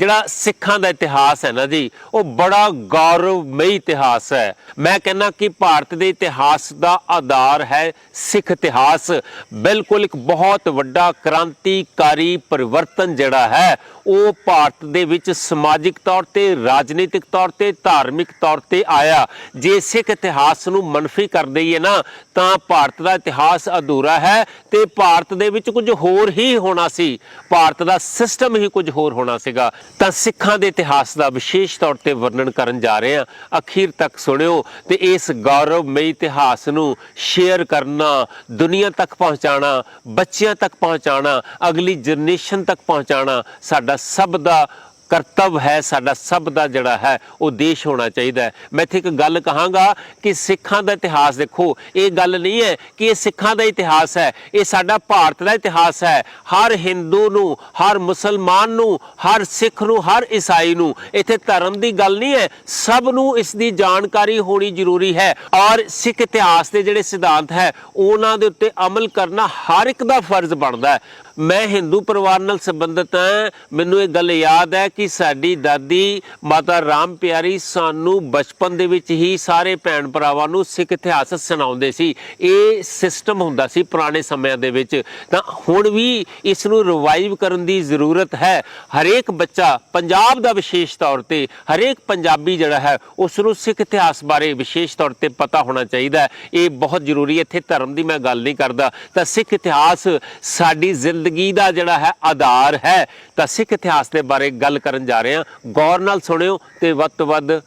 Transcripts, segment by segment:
ਜਿਹੜਾ ਸਿੱਖਾਂ ਦਾ ਇਤਿਹਾਸ ਹੈ ਨਾ ਜੀ, ਉਹ ਬੜਾ ਗੌਰਵਮਈ ਇਤਿਹਾਸ ਹੈ। ਮੈਂ ਕਹਿੰਨਾ ਕਿ ਭਾਰਤ ਦੇ ਇਤਿਹਾਸ ਦਾ ਆਧਾਰ ਹੈ ਸਿੱਖ ਇਤਿਹਾਸ। ਬਿਲਕੁਲ ਇੱਕ ਬਹੁਤ ਵੱਡਾ ਕ੍ਰਾਂਤੀਕਾਰੀ ਪਰਿਵਰਤਨ ਜਿਹੜਾ ਹੈ, ਉਹ ਭਾਰਤ ਦੇ ਵਿੱਚ ਸਮਾਜਿਕ ਤੌਰ ਤੇ, ਰਾਜਨੀਤਿਕ ਤੌਰ ਤੇ, ਧਾਰਮਿਕ ਤੌਰ ਤੇ ਆਇਆ। ਜੇ ਸਿੱਖ ਇਤਿਹਾਸ ਨੂੰ ਮਨਫੀ ਕਰ ਦਈਏ ਨਾ, ਤਾਂ ਭਾਰਤ ਦਾ ਇਤਿਹਾਸ ਅਧੂਰਾ ਹੈ ਤੇ ਭਾਰਤ ਦੇ ਵਿੱਚ ਕੁਝ ਹੋਰ ਹੀ ਹੋਣਾ ਸੀ। ਭਾਰਤ ਦਾ ਸਿਸਟਮ ਹੀ ਕੁਝ ਹੋਰ ਹੋਣਾ ਸੀਗਾ। ਤਾਂ ਸਿੱਖਾਂ ਦੇ ਇਤਿਹਾਸ ਦਾ ਵਿਸ਼ੇਸ਼ ਤੌਰ ਤੇ ਵਰਣਨ ਕਰਨ ਜਾ ਰਹੇ ਹਾਂ। ਅਖੀਰ ਤੱਕ ਸੁਣਿਓ ਤੇ ਇਸ ਗੌਰਵਮਈ ਇਤਿਹਾਸ ਨੂੰ ਸ਼ੇਅਰ ਕਰਨਾ, ਦੁਨੀਆ ਤੱਕ ਪਹੁੰਚਾਣਾ ਬੱਚਿਆਂ ਤੱਕ ਪਹੁੰਚਾਣਾ ਅਗਲੀ ਜਨਰੇਸ਼ਨ ਤੱਕ ਪਹੁੰਚਾਣਾ ਸਾਡਾ ਸਭ ਦਾ ਕਰਤੱਵ ਹੈ ਸਾਡਾ ਸਭ ਦਾ ਜਿਹੜਾ ਹੈ, ਉਹ ਦੇਸ਼ ਹੋਣਾ ਚਾਹੀਦਾ ਹੈ। ਮੈਂ ਇੱਥੇ ਇੱਕ ਗੱਲ ਕਹਾਂਗਾ ਕਿ ਸਿੱਖਾਂ ਦਾ ਇਤਿਹਾਸ ਦੇਖੋ, ਇਹ ਗੱਲ ਨਹੀਂ ਹੈ ਕਿ ਇਹ ਸਿੱਖਾਂ ਦਾ ਇਤਿਹਾਸ ਹੈ, ਇਹ ਸਾਡਾ ਭਾਰਤ ਦਾ ਇਤਿਹਾਸ ਹੈ। ਹਰ ਹਿੰਦੂ ਨੂੰ, ਹਰ ਮੁਸਲਮਾਨ ਨੂੰ, ਹਰ ਸਿੱਖ ਨੂੰ, ਹਰ ਈਸਾਈ ਨੂੰ ਇੱਥੇ ਧਰਮ ਦੀ ਗੱਲ ਨਹੀਂ ਹੈ, ਸਭ ਨੂੰ ਇਸ ਦੀ ਜਾਣਕਾਰੀ ਹੋਣੀ ਜ਼ਰੂਰੀ ਹੈ। ਔਰ ਸਿੱਖ ਇਤਿਹਾਸ ਦੇ ਜਿਹੜੇ ਸਿਧਾਂਤ ਹੈ, ਉਹਨਾਂ ਦੇ ਉੱਤੇ ਅਮਲ ਕਰਨਾ ਹਰ ਇੱਕ ਦਾ ਫਰਜ਼ ਬਣਦਾ ਹੈ। ਮੈਂ ਹਿੰਦੂ ਪਰਿਵਾਰ ਨਾਲ ਸੰਬੰਧਿਤ ਹਾਂ। ਮੈਨੂੰ ਇਹ ਗੱਲ ਯਾਦ ਹੈ ਕਿ ਸਾਡੀ ਦਾਦੀ ਮਾਤਾ ਰਾਮ ਪਿਆਰੀ ਸਾਨੂੰ ਬਚਪਨ ਦੇ ਵਿੱਚ ਹੀ ਸਾਰੇ ਭੈਣ ਭਰਾਵਾਂ ਨੂੰ ਸਿੱਖ ਇਤਿਹਾਸ ਸੁਣਾਉਂਦੇ ਸੀ। ਇਹ ਸਿਸਟਮ ਹੁੰਦਾ ਸੀ ਪੁਰਾਣੇ ਸਮਿਆਂ ਦੇ ਵਿੱਚ। ਤਾਂ ਹੁਣ ਵੀ ਇਸ ਨੂੰ ਰਿਵਾਈਵ ਕਰਨ ਦੀ ਜ਼ਰੂਰਤ ਹੈ। ਹਰੇਕ ਬੱਚਾ ਪੰਜਾਬ ਦਾ ਵਿਸ਼ੇਸ਼ ਤੌਰ ਤੇ, ਹਰੇਕ ਪੰਜਾਬੀ ਜਿਹੜਾ ਹੈ ਉਸ ਨੂੰ ਸਿੱਖ ਇਤਿਹਾਸ ਬਾਰੇ ਵਿਸ਼ੇਸ਼ ਤੌਰ ਤੇ ਪਤਾ ਹੋਣਾ ਚਾਹੀਦਾ ਇਹ ਬਹੁਤ ਜ਼ਰੂਰੀ ਹੈ। ਇੱਥੇ ਧਰਮ ਦੀ ਮੈਂ ਗੱਲ ਨਹੀਂ ਕਰਦਾ। ਤਾਂ ਸਿੱਖ ਇਤਿਹਾਸ ਸਾਡੀ ਜ਼ਿੰਦਗੀ ਦਾ ਜਿਹੜਾ ਹੈ ਆਧਾਰ ਹੈ। ਤਾਂ ਸਿੱਖ ਇਤਿਹਾਸ ਦੇ ਬਾਰੇ ਗੱਲ ਕਰਨ ਜਾ ਰਹੇ ਹਾਂ। ਗੌਰ ਨਾਲ ਸੁਣਿਓ ਤੇ ਵੱਧ ਤੋਂ ਵੱਧ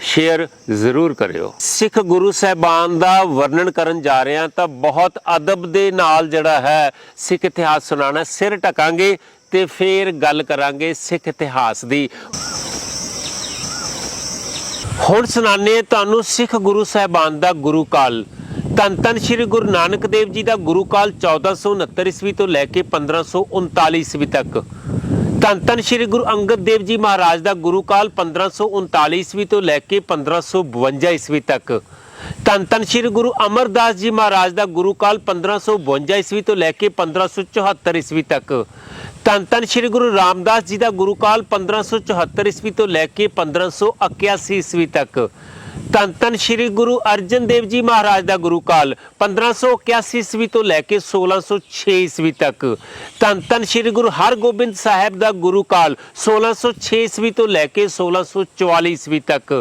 ਸ਼ੇਅਰ ਜ਼ਰੂਰ ਕਰਿਓ। ਸਿੱਖ ਗੁਰੂ ਸਾਹਿਬਾਨ ਦਾ ਵਰਣਨ ਕਰਨ ਜਾ ਰਹੇ ਹਾਂ ਤਾਂ ਬਹੁਤ ਅਦਬ ਦੇ ਨਾਲ ਜਿਹੜਾ ਹੈ ਸਿੱਖ ਇਤਿਹਾਸ ਸੁਣਾਉਣਾ ਸਿਰ ਟਕਾਂਗੇ ਤੇ ਫੇਰ ਗੱਲ ਕਰਾਂਗੇ ਸਿੱਖ ਇਤਿਹਾਸ ਦੀ। ਹੁਣ ਸੁਣਾਣੇ ਤੁਹਾਨੂੰ ਸਿੱਖ ਗੁਰੂ ਸਾਹਿਬਾਨ ਦਾ ਗੁਰੂ ਕਾਲ। ਧੰਨ ਧੰਨ ਸ੍ਰੀ ਗੁਰੂ ਨਾਨਕ ਦੇਵ ਜੀ ਦਾ ਗੁਰੂ ਕਾਲ 1469 ਈਸਵੀ ਤੋਂ ਲੈ ਕੇ 1539 ਈਸਵੀ ਤੱਕ। ਧੰਨ ਧੰਨ ਸ੍ਰੀ ਗੁਰੂ ਅੰਗਦ ਦੇਵ ਜੀ ਮਹਾਰਾਜ ਦਾ ਗੁਰੂ ਕਾਲ 1539 ਈਸਵੀ ਤੋਂ ਲੈ ਕੇ 1552 ਈਸਵੀ ਤੱਕ। ਧੰਨ ਧੰਨ ਸ੍ਰੀ ਗੁਰੂ ਅਮਰਦਾਸ ਜੀ ਮਹਾਰਾਜ ਦਾ ਗੁਰੂ ਕਾਲ 1552 ਈਸਵੀ ਤੋਂ ਲੈ ਕੇ 1574 ਈਸਵੀ ਤੱਕ। ਧੰਨ ਧੰਨ ਸ੍ਰੀ ਗੁਰੂ ਰਾਮਦਾਸ ਜੀ ਦਾ ਗੁਰੂ ਕਾਲ 1574 ਈਸਵੀ ਤੋਂ ਲੈ ਕੇ 1581 ਈਸਵੀ ਤੱਕ। ਧੰਨ ਧੰਨ ਸ੍ਰੀ ਗੁਰੂ ਅਰਜਨ ਦੇਵ ਜੀ ਮਹਾਰਾਜ ਦਾ ਗੁਰੂ ਕਾਲ 1581 ਈਸਵੀ ਤੋਂ ਲੈ ਕੇ 1606 ਈਸਵੀ ਤੱਕ। ਧੰਨ ਧੰਨ ਸ੍ਰੀ ਗੁਰੂ ਹਰਗੋਬਿੰਦ ਸਾਹਿਬ ਦਾ ਗੁਰੂ ਕਾਲ 1606 ਈਸਵੀ ਤੋਂ ਲੈ ਕੇ 1644 ਈਸਵੀ ਤੱਕ।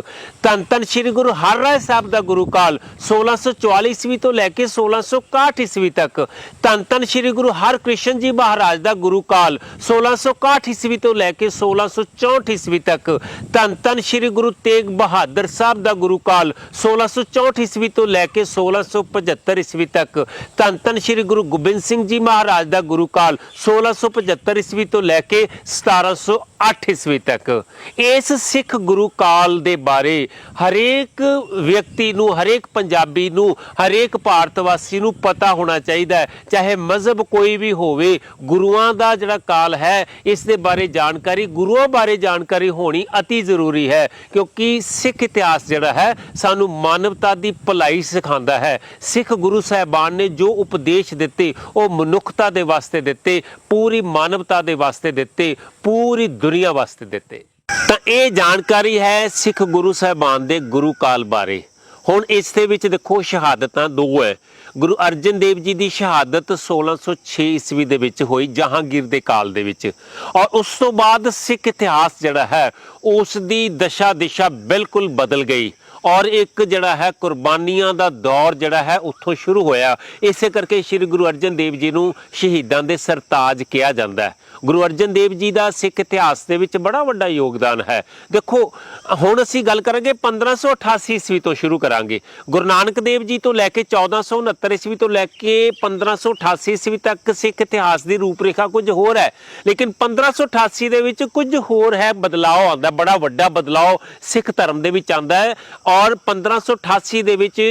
ਧੰਨ ਧੰਨ ਸ੍ਰੀ ਗੁਰੂ ਹਰਰਾਏ ਸਾਹਿਬ ਦਾ ਗੁਰੂ ਕਾਲ 1644 ਈਸਵੀ ਤੋਂ ਲੈ ਕੇ 1661 ਈਸਵੀ ਤੱਕ। ਧੰਨ ਧੰਨ ਸ੍ਰੀ ਗੁਰੂ ਹਰਕ੍ਰਿਸ਼ਨ ਜੀ ਮਹਾਰਾਜ ਦਾ ਗੁਰੂ ਕਾਲ 1661 ਈਸਵੀ ਤੋਂ ਲੈ ਕੇ 1664 ਈਸਵੀ ਤੱਕ। ਧੰਨ ਧੰਨ ਸ੍ਰੀ ਗੁਰੂ ਤੇਗ ਬਹਾਦਰ ਸਾਹਿਬ ਦਾ ਗੁਰੂ ਕਾਲ 1664 ਈਸਵੀ ਤੋਂ ਲੈ ਕੇ 1675 ਈਸਵੀ ਤੱਕ ਧੰਨ ਧੰਨ ਸ੍ਰੀ ਗੁਰੂ ਗੋਬਿੰਦ ਸਿੰਘ ਜੀ ਮਹਾਰਾਜ ਦਾ ਗੁਰੂ ਕਾਲ 1675 ਈਸਵੀ ਤੋਂ ਲੈ ਕੇ 1708 ਈਸਵੀ ਤੱਕ। ਇਸ ਸਿੱਖ ਗੁਰੂ ਕਾਲ ਦੇ ਬਾਰੇ ਹਰੇਕ ਵਿਅਕਤੀ ਨੂੰ, ਹਰੇਕ ਪੰਜਾਬੀ ਨੂੰ, ਹਰੇਕ ਭਾਰਤ ਵਾਸੀ ਨੂੰ ਪਤਾ ਹੋਣਾ ਚਾਹੀਦਾ ਹੈ। ਚਾਹੇ ਮਜ਼ਹਬ ਕੋਈ ਵੀ ਹੋਵੇ, ਗੁਰੂਆਂ ਦਾ ਜਿਹੜਾ ਕਾਲ ਹੈ, ਇਸ ਦੇ ਬਾਰੇ ਜਾਣਕਾਰੀ, ਗੁਰੂਆਂ ਬਾਰੇ ਜਾਣਕਾਰੀ ਹੋਣੀ ਅਤੀ ਜ਼ਰੂਰੀ ਹੈ। ਕਿਉਂਕਿ ਸਿੱਖ ਇਤਿਹਾਸ ਜਿਹੜਾ ਹੈ, ਸਾਨੂੰ ਮਾਨਵਤਾ ਦੀ ਭਲਾਈ ਸਿਖਾਉਂਦਾ ਹੈ। ਸਿੱਖ ਗੁਰੂ ਸਾਹਿਬਾਨ ਨੇ ਜੋ ਉਪਦੇਸ਼ ਦਿੱਤੇ, ਉਹ ਮਨੁੱਖਤਾ ਦੇ ਵਾਸਤੇ ਦਿੱਤੇ, ਪੂਰੀ ਮਾਨਵਤਾ ਦੇ ਵਾਸਤੇ ਦਿੱਤੇ, ਪੂਰੀ ਦੁਨੀਆ ਵਾਸਤੇ ਦਿੱਤੇ। ਤਾਂ ਇਹ ਜਾਣਕਾਰੀ ਹੈ ਸਿੱਖ ਗੁਰੂ ਸਾਹਿਬਾਨ ਦੇ ਗੁਰੂ ਕਾਲ ਬਾਰੇ। ਹੁਣ ਇਸ ਦੇ ਵਿੱਚ ਦੇਖੋ ਸ਼ਹਾਦਤਾਂ ਦੋ ਹੈ। ਗੁਰੂ ਅਰਜਨ ਦੇਵ ਜੀ ਦੀ ਸ਼ਹਾਦਤ 1606 ਈਸਵੀ ਦੇ ਵਿੱਚ ਹੋਈ ਜਹਾਂਗੀਰ ਦੇ ਕਾਲ ਦੇ ਵਿੱਚ। ਔਰ ਉਸ ਤੋਂ ਬਾਅਦ ਸਿੱਖ ਇਤਿਹਾਸ ਜਿਹੜਾ ਹੈ, ਉਸ ਦੀ ਦਸ਼ਾ ਦਿਸ਼ਾ ਬਿਲਕੁਲ ਬਦਲ ਗਈ। ਔਰ ਇੱਕ ਜਿਹੜਾ ਹੈ ਕੁਰਬਾਨੀਆਂ ਦਾ ਦੌਰ ਜਿਹੜਾ ਹੈ ਉੱਥੋਂ ਸ਼ੁਰੂ ਹੋਇਆ। ਇਸੇ ਕਰਕੇ ਸ੍ਰੀ ਗੁਰੂ ਅਰਜਨ ਦੇਵ ਜੀ ਨੂੰ ਸ਼ਹੀਦਾਂ ਦੇ ਸਰਤਾਜ ਕਿਹਾ ਜਾਂਦਾ ਹੈ। ਗੁਰੂ ਅਰਜਨ ਦੇਵ ਜੀ ਦਾ ਸਿੱਖ ਇਤਿਹਾਸ ਦੇ ਵਿੱਚ ਬੜਾ ਵੱਡਾ ਯੋਗਦਾਨ ਹੈ। ਦੇਖੋ, ਹੁਣ ਅਸੀਂ ਗੱਲ ਕਰਾਂਗੇ 1588 ਈਸਵੀ ਤੋਂ ਸ਼ੁਰੂ ਕਰਾਂਗੇ। ਗੁਰੂ ਨਾਨਕ ਦੇਵ ਜੀ ਤੋਂ ਲੈ ਕੇ 1469 ਈਸਵੀ ਤੋਂ ਲੈ ਕੇ 1588 ਈਸਵੀ ਤੱਕ ਸਿੱਖ ਇਤਿਹਾਸ ਦੀ ਰੂਪਰੇਖਾ ਕੁਝ ਹੋਰ ਹੈ। ਲੇਕਿਨ 1588 ਦੇ ਵਿੱਚ ਕੁਝ ਹੋਰ ਹੈ ਬਦਲਾਅ ਆਉਂਦਾ ਬੜਾ ਵੱਡਾ ਬਦਲਾਅ ਸਿੱਖ ਧਰਮ ਦੇ ਵਿੱਚ ਆਉਂਦਾ ਹੈ। ਔਰ 1588 ਦੇ ਵਿੱਚ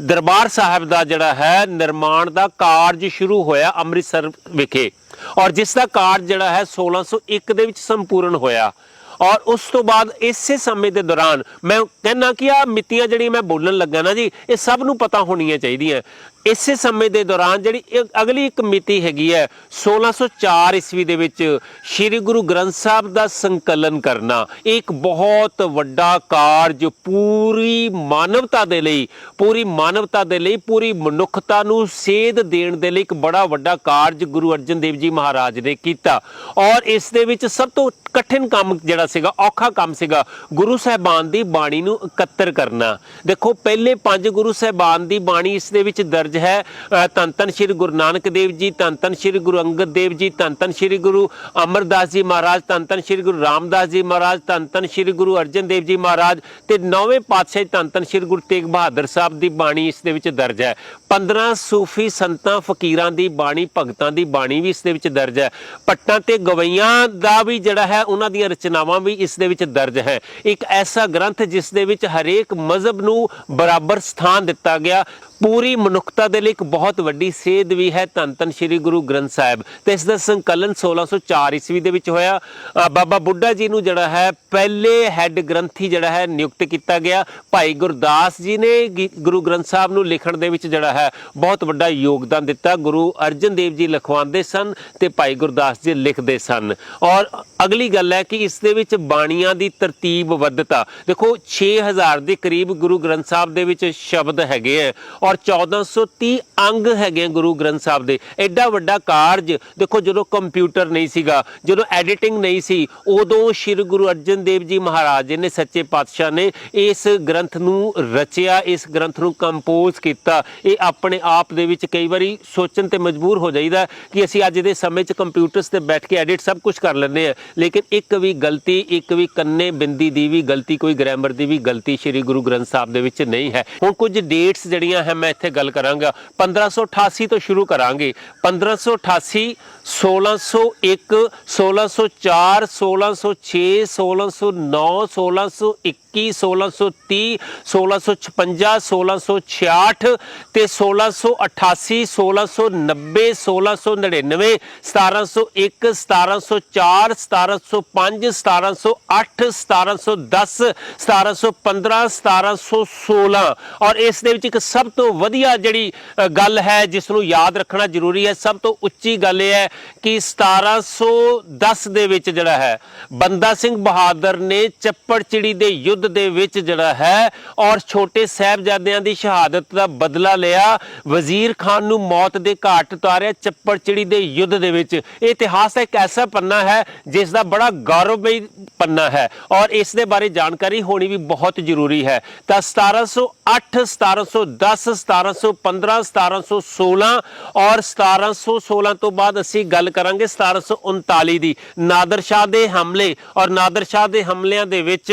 ਦਰਬਾਰ ਸਾਹਿਬ ਦਾ ਜਿਹੜਾ ਹੈ ਨਿਰਮਾਣ ਦਾ ਕਾਰਜ ਸ਼ੁਰੂ ਹੋਇਆ ਅੰਮ੍ਰਿਤਸਰ ਵਿਖੇ। ਔਰ ਜਿਸ ਦਾ ਕਾਰਜ ਜਿਹੜਾ ਹੈ 1601 ਦੇ ਵਿੱਚ ਸੰਪੂਰਨ ਹੋਇਆ। ਔਰ ਉਸ ਤੋਂ ਬਾਅਦ ਇਸੇ ਸਮੇਂ ਦੇ ਦੌਰਾਨ ਮੈਂ ਕਹਿਣਾ ਕਿ ਆ ਮਿਤੀਆਂ ਜਿਹੜੀਆਂ ਮੈਂ ਬੋਲਣ ਲੱਗਾ ਨਾ ਜੀ, ਇਹ ਸਭ ਨੂੰ ਪਤਾ ਹੋਣੀਆਂ ਚਾਹੀਦੀਆਂ। ਇਸੇ ਸਮੇਂ ਦੇ ਦੌਰਾਨ ਜਿਹੜੀ ਅਗਲੀ ਇੱਕ ਮਿਤੀ ਹੈਗੀ ਹੈ 1604 ਈਸਵੀ ਦੇ ਵਿੱਚ ਸ੍ਰੀ ਗੁਰੂ ਗ੍ਰੰਥ ਸਾਹਿਬ ਦਾ ਸੰਕਲਨ ਕਰਨਾ, ਇਹ ਇੱਕ ਬਹੁਤ ਵੱਡਾ ਕਾਰਜ ਪੂਰੀ ਮਾਨਵਤਾ ਦੇ ਲਈ, ਪੂਰੀ ਮਾਨਵਤਾ ਦੇ ਲਈ, ਪੂਰੀ ਮਨੁੱਖਤਾ ਨੂੰ ਸੇਧ ਦੇਣ ਦੇ ਲਈ ਇੱਕ ਬੜਾ ਵੱਡਾ ਕਾਰਜ ਗੁਰੂ ਅਰਜਨ ਦੇਵ ਜੀ ਮਹਾਰਾਜ ਨੇ ਕੀਤਾ। ਔਰ ਇਸ ਦੇ ਵਿੱਚ ਸਭ ਤੋਂ ਕਠਿਨ ਕੰਮ ਜਿਹੜਾ ਸੀਗਾ, ਔਖਾ ਕੰਮ ਸੀਗਾ, ਗੁਰੂ ਸਾਹਿਬਾਨ ਦੀ ਬਾਣੀ ਨੂੰ ਇਕੱਤਰ ਕਰਨਾ। ਦੇਖੋ, ਪਹਿਲੇ ਪੰਜ ਗੁਰੂ ਸਾਹਿਬਾਨ ਦੀ ਬਾਣੀ ਇਸ ਦੇ ਵਿੱਚ ਦਰਜ ਹੈ। ਅ, ਧੰਨ ਸ੍ਰੀ ਗੁਰੂ ਨਾਨਕ ਦੇਵ ਜੀ ਧੰਨ ਧੰਨ ਸ੍ਰੀ ਗੁਰੂ ਅੰਗਦ ਦੇਵ ਜੀ ਧੰਨ ਧੰਨ ਸ੍ਰੀ ਗੁਰੂ ਅਮਰਦਾਸ ਜੀ ਮਹਾਰਾਜ ਧੰਨ ਧੰਨ ਸ੍ਰੀ ਗੁਰੂ ਰਾਮਦਾਸ ਜੀ ਮਹਾਰਾਜ ਧੰਨ ਧੰਨ ਸ੍ਰੀ ਗੁਰੂ ਅਰਜਨ ਦੇਵ ਜੀ ਮਹਾਰਾਜ ਤੇ ਨੌਵੇਂ ਪਾਤਸ਼ਾਹ ਧੰਨ ਧੰਨ ਸ੍ਰੀ ਗੁਰੂ ਤੇਗ ਬਹਾਦਰ ਸਾਹਿਬ ਦੀ ਬਾਣੀ ਇਸ ਦੇ ਵਿੱਚ ਦਰਜ ਹੈ। 15 ਸੂਫੀ ਸੰਤਾਂ ਫਕੀਰਾਂ ਦੀ ਬਾਣੀ ਭਗਤਾਂ ਦੀ ਬਾਣੀ ਵੀ ਇਸ ਦੇ ਵਿੱਚ ਦਰਜ ਹੈ। ਪੱਟਾਂ ਤੇ ਗਵਈਆਂ ਦਾ ਵੀ ਜਿਹੜਾ ਹੈ ਉਹਨਾਂ ਦੀਆਂ ਰਚਨਾਵਾਂ ਵੀ ਇਸ ਦੇ ਵਿੱਚ ਦਰਜ ਹੈ। ਇੱਕ ਐਸਾ ਗ੍ਰੰਥ ਜਿਸ ਦੇ ਵਿੱਚ ਹਰੇਕ ਮਜ਼ਹਬ ਨੂੰ ਬਰਾਬਰ ਸਥਾਨ ਦਿੱਤਾ ਗਿਆ। ਪੂਰੀ ਮਨੁੱਖਤਾ ਦੇ ਲਈ ਇੱਕ ਬਹੁਤ ਵੱਡੀ ਸੇਧ ਵੀ ਹੈ ਧੰਨ ਧੰਨ ਸ੍ਰੀ ਗੁਰੂ ਗ੍ਰੰਥ ਸਾਹਿਬ। ਤੇ ਇਸ ਦਾ ਸੰਕਲਨ 1604 ਈਸਵੀ ਦੇ ਵਿੱਚ ਹੋਇਆ। ਬਾਬਾ ਬੁੱਢਾ ਜੀ ਨੂੰ ਜਿਹੜਾ ਹੈ ਪਹਿਲੇ ਹੈੱਡ ਗ੍ਰੰਥੀ ਜਿਹੜਾ ਹੈ ਨਿਯੁਕਤ ਕੀਤਾ ਗਿਆ। ਭਾਈ ਗੁਰਦਾਸ ਜੀ ਨੇ ਗੁਰੂ ਗ੍ਰੰਥ ਸਾਹਿਬ ਨੂੰ ਲਿਖਣ ਦੇ ਵਿੱਚ ਜਿਹੜਾ ਹੈ ਬਹੁਤ ਵੱਡਾ ਯੋਗਦਾਨ ਦਿੱਤਾ। ਗੁਰੂ ਅਰਜਨ ਦੇਵ ਜੀ ਲਿਖਵਾਉਂਦੇ ਸਨ ਤੇ ਭਾਈ ਗੁਰਦਾਸ ਜੀ ਲਿਖਦੇ ਸਨ। ਔਰ ਅਗਲੀ ਗੱਲ ਹੈ ਕਿ ਇਸ ਦੇ ਵਿੱਚ ਬਾਣੀਆਂ ਦੀ ਤਰਤੀਬ ਤਰਤੀਬਬੱਧਤਾ। ਦੇਖੋ 6000 ਦੇ ਕਰੀਬ ਗੁਰੂ ਗ੍ਰੰਥ ਸਾਹਿਬ ਦੇ ਵਿੱਚ ਸ਼ਬਦ ਹੈਗੇ ਆ ਔਰ 1430 ਅੰਗ ਹੈਗੇ ਗੁਰੂ ਗ੍ਰੰਥ ਸਾਹਿਬ ਦੇ। ਐਡਾ ਵੱਡਾ ਕਾਰਜ, ਦੇਖੋ ਜਦੋਂ ਕੰਪਿਊਟਰ ਨਹੀਂ ਸੀਗਾ, ਜਦੋਂ ਐਡੀਟਿੰਗ ਨਹੀਂ ਸੀ, ਉਦੋਂ ਸ਼੍ਰੀ ਗੁਰੂ ਅਰਜਨ ਦੇਵ ਜੀ ਮਹਾਰਾਜ ਜੀ ਨੇ ਸੱਚੇ ਪਾਤਸ਼ਾਹ ਨੇ ਇਸ ਗ੍ਰੰਥ ਨੂੰ ਰਚਿਆ, ਇਸ ਗ੍ਰੰਥ ਨੂੰ ਕੰਪੋਜ਼ ਕੀਤਾ। ਇਹ ਆਪਣੇ ਆਪ ਦੇ ਵਿੱਚ ਕਈ ਵਾਰੀ ਸੋਚਣ ਤੇ ਮਜਬੂਰ ਹੋ ਜਾਈਦਾ ਕਿ ਅਸੀਂ ਅੱਜ ਦੇ ਸਮੇਂ 'ਚ ਕੰਪਿਊਟਰਸ ਤੇ ਬੈਠ ਕੇ ਐਡਿਟ ਸਭ ਕੁਝ ਕਰ ਲੈਂਦੇ ਆ। ਲੇਕਿਨ ਇੱਕ ਵੀ ਗਲਤੀ, ਇੱਕ ਵੀ ਕੰਨੇ ਬਿੰਦੀ ਦੀ ਵੀ ਗਲਤੀ, ਕੋਈ ਗ੍ਰਾਮਰ ਦੀ ਵੀ ਗਲਤੀ ਸ੍ਰੀ ਗੁਰੂ ਗ੍ਰੰਥ ਸਾਹਿਬ ਦੇ ਵਿੱਚ ਨਹੀਂ ਹੈ। ਹੁਣ ਕੁਝ ਡੇਟਸ ਜਿਹੜੀਆਂ ਹੈ ਮੈਂ ਇੱਥੇ ਗੱਲ ਕਰਾਂਗਾ। 1588 ਤੋਂ ਸ਼ੁਰੂ ਕਰਾਂਗੇ। 1588 1601 1604 1606 1609 1621 1630 1656 1666 ਤੇ 1688 1690 1699 1701 1704 1705 1708 1710 1715 1716 ਔਰ ਇਸ ਦੇ ਵਿੱਚ ਇੱਕ ਸਭ ਤੋਂ ਵਧੀਆ ਜਿਹੜੀ ਗੱਲ ਹੈ, ਜਿਸ ਨੂੰ ਯਾਦ ਰੱਖਣਾ ਜ਼ਰੂਰੀ ਹੈ, ਸਭ ਤੋਂ ਉੱਚੀ ਗੱਲ ਇਹ ਹੈ ਕਿ 1710 ਦੇ ਵਿੱਚ ਜਿਹੜਾ ਹੈ, ਬੰਦਾ ਸਿੰਘ ਬਹਾਦਰ ਨੇ ਚੱਪੜਚਿੜੀ ਦੇ ਯੁੱਧ ਦੇ ਵਿੱਚ ਜਿਹੜਾ ਹੈ ਔਰ ਛੋਟੇ ਸਾਹਿਬਜ਼ਾਦਿਆਂ ਦੀ ਸ਼ਹਾਦਤ ਦਾ ਬਦਲਾ ਲਿਆ। ਵਜ਼ੀਰ ਖਾਨ ਨੂੰ ਮੌਤ ਦੇ ਘਾਟ ਉਤਾਰਿਆ ਚੱਪੜਚਿੜੀ ਦੇ ਯੁੱਧ ਦੇ ਵਿੱਚ। ਇਹ ਇਤਿਹਾਸ ਦਾ ਇੱਕ ਐਸਾ ਪੰਨਾ ਹੈ ਜਿਸ ਦਾ ਬੜਾ ਗੌਰਵਮਈ ਪੰਨਾ ਹੈ। ਔਰ ਇਸ ਦੇ ਬਾਰੇ ਜਾਣਕਾਰੀ ਹੋਣੀ ਵੀ ਬਹੁਤ ਜ਼ਰੂਰੀ ਹੈ। ਤਾਂ 1708 1710 1715 1716 ਔਰ 1716 ਤੋਂ ਬਾਅਦ ਅਸੀਂ ਗੱਲ ਕਰਾਂਗੇ 1739 ਦੀ। ਨਾਦਰ ਸ਼ਾਹ ਦੇ ਹਮਲੇ ਔਰ ਨਾਦਰ ਸ਼ਾਹ ਦੇ ਹਮਲਿਆਂ ਦੇ ਵਿੱਚ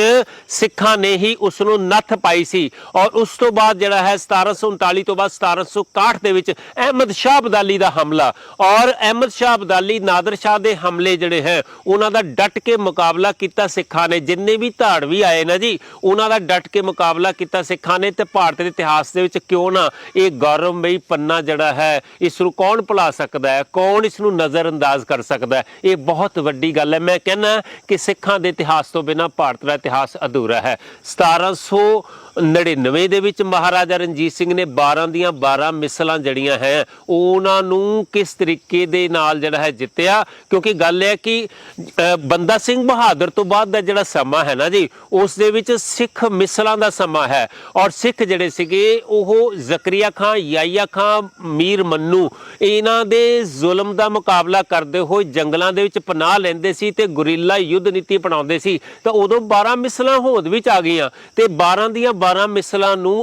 ਸਿੱਖਾਂ ਨੇ ਹੀ ਉਸ ਨੂੰ ਨੱਥ ਪਾਈ ਸੀ ਔਰ ਉਸ ਤੋਂ ਬਾਅਦ ਜਿਹੜਾ ਹੈ 1739 ਤੋਂ ਬਾਅਦ 1761 ਦੇ ਵਿੱਚ ਅਹਿਮਦ ਸ਼ਾਹ ਅਬਦਾਲੀ ਦਾ ਹਮਲਾ ਔਰ ਅਹਿਮਦ ਸ਼ਾਹ ਅਬਦਾਲੀ ਨਾਦਰ ਸ਼ਾਹ ਦੇ ਹਮਲੇ ਜਿਹੜੇ ਹੈ ਉਹਨਾਂ ਦਾ ਡਟ ਕੇ ਮੁਕਾਬਲਾ ਕੀਤਾ ਸਿੱਖਾਂ ਨੇ। ਜਿੰਨੇ ਵੀ ਧਾੜਵੀ ਆਏ ਨਾ ਜੀ, ਉਹਨਾਂ ਦਾ ਡਟ ਕੇ ਮੁਕਾਬਲਾ ਕੀਤਾ ਸਿੱਖਾਂ ਨੇ ਤੇ ਭਾਰਤ ਦੇ ਇਤਿਹਾਸ ਦੇ ਵਿੱਚ ਕਿਉਂ ਨਾ ਇਹ ਗੌਰਵਮਈ ਪੰਨਾ ਜਿਹੜਾ ਹੈ ਇਸ ਨੂੰ ਕੌਣ ਭੁਲਾ ਸਕਦਾ ਹੈ? ਕੌਣ ਇਸ ਨੂੰ ਨਜ਼ਰਅੰਦਾਜ਼ ਕਰ ਸਕਦਾ ਹੈ? ਇਹ ਬਹੁਤ ਵੱਡੀ ਗੱਲ ਹੈ। ਮੈਂ ਕਹਿੰਦਾ ਕਿ ਸਿੱਖਾਂ ਦੇ ਇਤਿਹਾਸ ਤੋਂ ਬਿਨਾ ਭਾਰਤ ਦਾ ਇਤਿਹਾਸ ਅਧੂਰਾ ਹੈ। 1799 ਦੇ ਵਿੱਚ ਮਹਾਰਾਜਾ ਰਣਜੀਤ ਸਿੰਘ ਨੇ 12 ਦੀਆਂ 12 ਮਿਸਲਾਂ ਜੜੀਆਂ ਹੈ, ਉਹਨਾਂ ਨੂੰ ਕਿਸ ਤਰੀਕੇ ਦੇ ਨਾਲ ਜਿਹੜਾ ਹੈ ਜਿੱਤਿਆ? ਕਿਉਂਕਿ ਗੱਲ ਹੈ ਕਿ ਬੰਦਾ ਸਿੰਘ ਬਹਾਦਰ ਤੋਂ ਬਾਅਦ ਦਾ ਜਿਹੜਾ ਸਮਾਂ ਹੈ ਨਾ ਜੀ, ਉਸ ਦੇ ਵਿੱਚ ਸਿੱਖ ਮਿਸਲਾਂ ਦਾ ਸਮਾਂ ਹੈ। ਔਰ ਸਿੱਖ ਜਿਹੜੇ ਸੀਗੇ, ਉਹ ਜ਼ਕਰੀਆ ਖਾਨ ਯਾਇਆ ਖਾਨ, ਮੀਰ ਮੰਨੂ, ਇਹਨਾਂ ਦੇ ਜ਼ੁਲਮ ਦਾ ਮੁਕਾਬਲਾ ਕਰਦੇ ਹੋਏ ਜੰਗਲਾਂ ਦੇ ਵਿੱਚ ਪਨਾਹ ਲੈਂਦੇ ਸੀ ਤੇ ਗੁਰੀਲਾ ਯੁੱਧ ਨੀਤੀ ਅਪਣਾਉਂਦੇ ਸੀ। ਤਾਂ ਉਦੋਂ 12 ਮਿਸਲਾਂ ਹੋਂਦ ਵਿੱਚ ਆ ਗਈਆਂ ਤੇ 12 ਦੀਆਂ 12 ਮਿਸਲਾਂ ਨੂੰ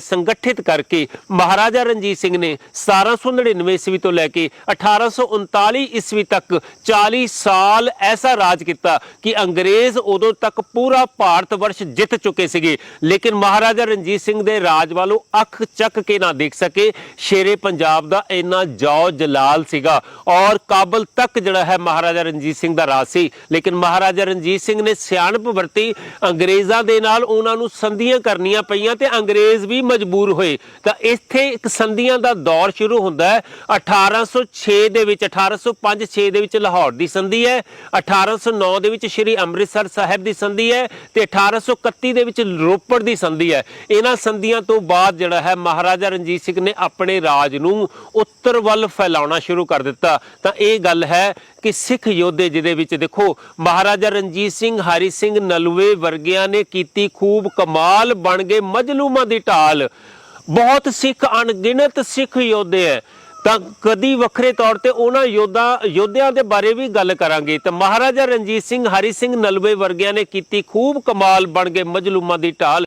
ਸੰਗਠਿਤ ਕਰਕੇ ਮਹਾਰਾਜਾ ਰਣਜੀਤ ਸਿੰਘ ਨੇ 1799 ਈਸਵੀ ਤੋਂ ਲੈ ਕੇ 1839 ਈਸਵੀ ਤੱਕ 40 ਸਾਲ ਐਸਾ ਰਾਜ ਕੀਤਾ ਕਿ ਅੰਗਰੇਜ਼ ਉਦੋਂ ਤੱਕ ਪੂਰਾ ਭਾਰਤ ਵਰਸ਼ ਜਿੱਤ ਚੁੱਕੇ ਸੀਗੇ। ਲੇਕਿਨ ਮਹਾਰਾਜਾ ਰਣਜੀਤ ਸਿੰਘ ਦੇ ਰਾਜ ਵੱਲੋਂ ਅੱਖ ਚੱਕ ਕੇ ਨਾ ਦੇਖ ਸਕੇ। ਸ਼ੇਰੇ ਪੰਜਾਬ ਦਾ ਇੰਨਾ ਜੌ ਜਲਾਲ ਸੀਗਾ ਔਰ ਕਾਬਲ ਤੱਕ ਜਿਹੜਾ ਹੈ ਮਹਾਰਾਜਾ ਰਣਜੀਤ ਸਿੰਘ ਦਾ ਰਾਜ ਸੀ। ਲੇਕਿਨ ਮਹਾਰਾਜਾ ਰਣਜੀਤ ਸਿੰਘ ਨੇ ਸਿਆਣਪ ਵਰਤੀ। ਅੰਗਰੇਜ਼ਾਂ ਦੇ ਨਾਲ ਉਹਨਾਂ ਨੂੰ ਸੰਧੀਆਂ ਕਰ ਕਰਨੀਆਂ ਪਈਆਂ ਤੇ ਅੰਗਰੇਜ਼ ਵੀ ਮਜਬੂਰ ਹੋਏ। ਤਾਂ ਇੱਥੇ ਇੱਕ ਸੰਧੀਆਂ ਦਾ ਦੌਰ ਸ਼ੁਰੂ ਹੁੰਦਾ ਹੈ। 1806 ਦੇ ਵਿੱਚ 1805-6 ਦੇ ਵਿੱਚ ਲਾਹੌਰ ਦੀ ਸੰਧੀ ਹੈ। 1809 ਦੇ ਵਿੱਚ ਸ਼੍ਰੀ ਅੰਮ੍ਰਿਤਸਰ ਸਾਹਿਬ ਦੀ ਸੰਧੀ ਹੈ ਤੇ 1831 ਦੇ ਵਿੱਚ ਰੋਪੜ ਦੀ ਸੰਧੀ ਹੈ। ਇਹਨਾਂ ਸੰਧੀਆਂ ਤੋਂ ਬਾਅਦ ਜਿਹੜਾ ਹੈ, ਮਹਾਰਾਜਾ ਰਣਜੀਤ ਸਿੰਘ ਨੇ ਆਪਣੇ ਰਾਜ ਨੂੰ ਉੱਤਰ ਵੱਲ ਫੈਲਾਉਣਾ ਸ਼ੁਰੂ ਕਰ ਦਿੱਤਾ। ਤਾਂ ਇਹ ਗੱਲ ਹੈ ਕਿ ਸਿੱਖ ਯੋਧੇ ਜਿਹਦੇ ਵਿੱਚ ਦੇਖੋ, ਮਹਾਰਾਜਾ ਰਣਜੀਤ ਸਿੰਘ, ਹਰੀ ਸਿੰਘ ਨਲਵੇ ਵਰਗਿਆਂ ਨੇ ਕੀਤੀ ਖੂਬ ਕਮਾਲ, ਬਣ ਗਏ ਮਜਲੂਮਾਂ ਦੀ ਢਾਲ। ਬਹੁਤ ਸਿੱਖ, ਅਣਗਿਣਤ ਸਿੱਖ ਯੋਧੇ ਹੈ ਤਾਂ ਕਦੀ ਵੱਖਰੇ ਤੌਰ ਤੇ ਉਹਨਾਂ ਯੋਧਾ, ਯੋਧਿਆਂ ਦੇ ਬਾਰੇ ਵੀ ਗੱਲ ਕਰਾਂਗੇ। ਤਾਂ ਮਹਾਰਾਜਾ ਰਣਜੀਤ ਸਿੰਘ, ਹਰੀ ਸਿੰਘ ਨਲਵੇ ਵਰਗਿਆਂ ਨੇ ਕੀਤੀ ਖੂਬ ਕਮਾਲ, ਬਣ ਗਏ ਮਜਲੂਮਾਂ ਦੀ ਢਾਲ।